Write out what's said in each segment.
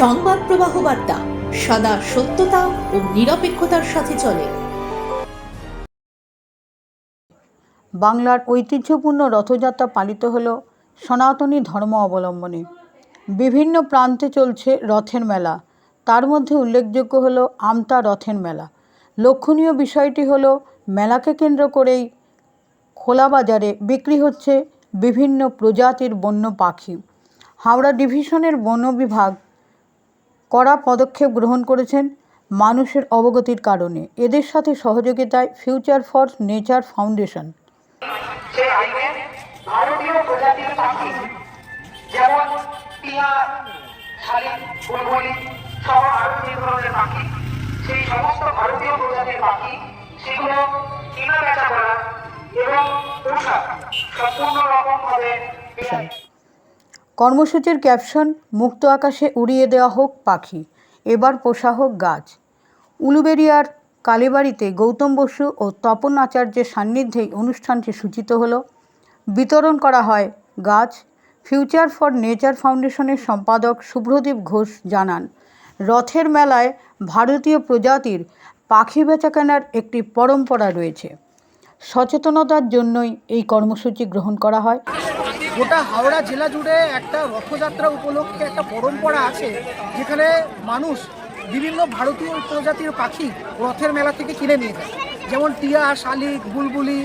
সংবাদ প্রবাহ বার্তা, সদা সত্যতা ও নিরপেক্ষতার সাথে চলে। বাংলার ঐতিহ্যপূর্ণ রথযাত্রা পালিত হল সনাতনী ধর্ম অবলম্বনে। বিভিন্ন প্রান্তে চলছে রথের মেলা। তার মধ্যে উল্লেখযোগ্য হল আমতা রথের মেলা। লক্ষণীয় বিষয়টি হল, মেলাকে কেন্দ্র করেই খোলা বাজারে বিক্রি হচ্ছে বিভিন্ন প্রজাতির বন্য পাখি। হাওড়া ডিভিশনের বন বিভাগ কড়া পদক্ষেপ গ্রহণ করেছেন মানুষের অবগতির কারণে। এদের সাথে সহযোগিতায় ফিউচার ফর নেচার ফাউন্ডেশন ভারতীয় প্রজাতির পাখি যেমন টিয়া শালিক বুলবুলি সহ আরও যে ধরনের পাখি সেই সমস্ত ভারতীয় প্রজাতির পাখি সেগুলো কেনা বেচা করা এবং পোষা সম্পূর্ণ রকম ভাবে কর্মসূচির ক্যাপশন, মুক্ত আকাশে উড়িয়ে দেওয়া হোক পাখি, এবার পোষা হোক গাছ। উলুবেরিয়ার কালীবাড়িতে গৌতম বসু ও তপন আচার্যের সান্নিধ্যেই অনুষ্ঠানটি সূচিত হলো। বিতরণ করা হয় গাছ, ফিউচার ফর নেচার ফাউন্ডেশনের সম্পাদক শুভ্রদীপ ঘোষ জানান, রথের মেলায় ভারতীয় প্রজাতির পাখি বেচাকেনার একটি পরম্পরা রয়েছে। সচেতনতার জন্যই এই কর্মসূচি গ্রহণ করা হয়। গোটা হাওড়া জেলা জুড়ে একটা রথযাত্রা উপলক্ষে একটা পরম্পরা আছে, যেখানে মানুষ বিভিন্ন ভারতীয় প্রজাতির পাখি রথের মেলা থেকে কিনে নিয়ে যায়। যেমন টিয়া, শালিক, বুলবুলি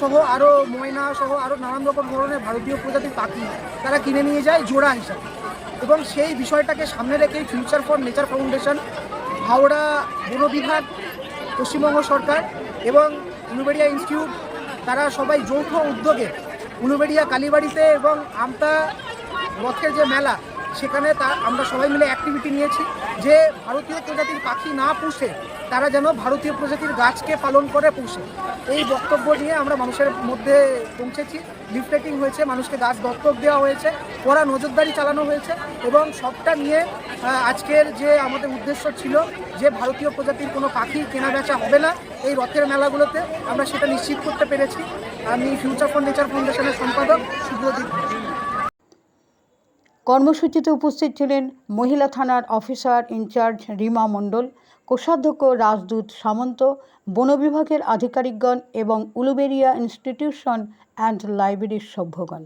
সহ আরও ময়না সহ আরও নানান রকম ধরনের ভারতীয় প্রজাতির পাখি তারা কিনে নিয়ে যায় জোড়া হিসাবে। এবং সেই বিষয়টাকে সামনে রেখেই future for nature foundation Howrah বন বিভাগ, পশ্চিমবঙ্গ সরকার এবং উলুবেড়িয়া ইনস্টিটিউট, তারা সবাই যৌথ উদ্যোগে উলুবেড়িয়া কালীবাড়িতে এবং আমতা মস্কের যে মেলা সেখানে তা আমরা সবাই মিলে অ্যাক্টিভিটি নিয়েছি। যে ভারতীয় প্রজাতির পাখি না পুষে, তারা যেন ভারতীয় প্রজাতির গাছকে পালন করে পুষে। এই বক্তব্য নিয়ে আমরা মানুষের মধ্যে পৌঁছেছি। লিফলেটিং হয়েছে, মানুষকে গাছ দত্তক দেওয়া হয়েছে, কড়া নজরদারি চালানো হয়েছে এবং সবটা নিয়ে আজকের যে আমাদের উদ্দেশ্য ছিল যে ভারতীয় প্রজাতির কোনো পাখি কেনা বেচা হবে না, এই রথের মেলাগুলোতে আমরা সেটা নিশ্চিত করতে পেরেছি। আমি ফিউচার ফর নেচার ফাউন্ডেশনের সম্পাদক ঘোষ। কর্মসূচিতে উপস্থিত ছিলেন মহিলা থানার অফিসার ইনচার্জ রিমা মণ্ডল, কোষাধ্যক্ষ রাজদূত সামন্ত, বন বিভাগের আধিকারিকগণ এবং উলুবেরিয়া ইনস্টিটিউশন অ্যান্ড লাইব্রেরির সভ্যগণ।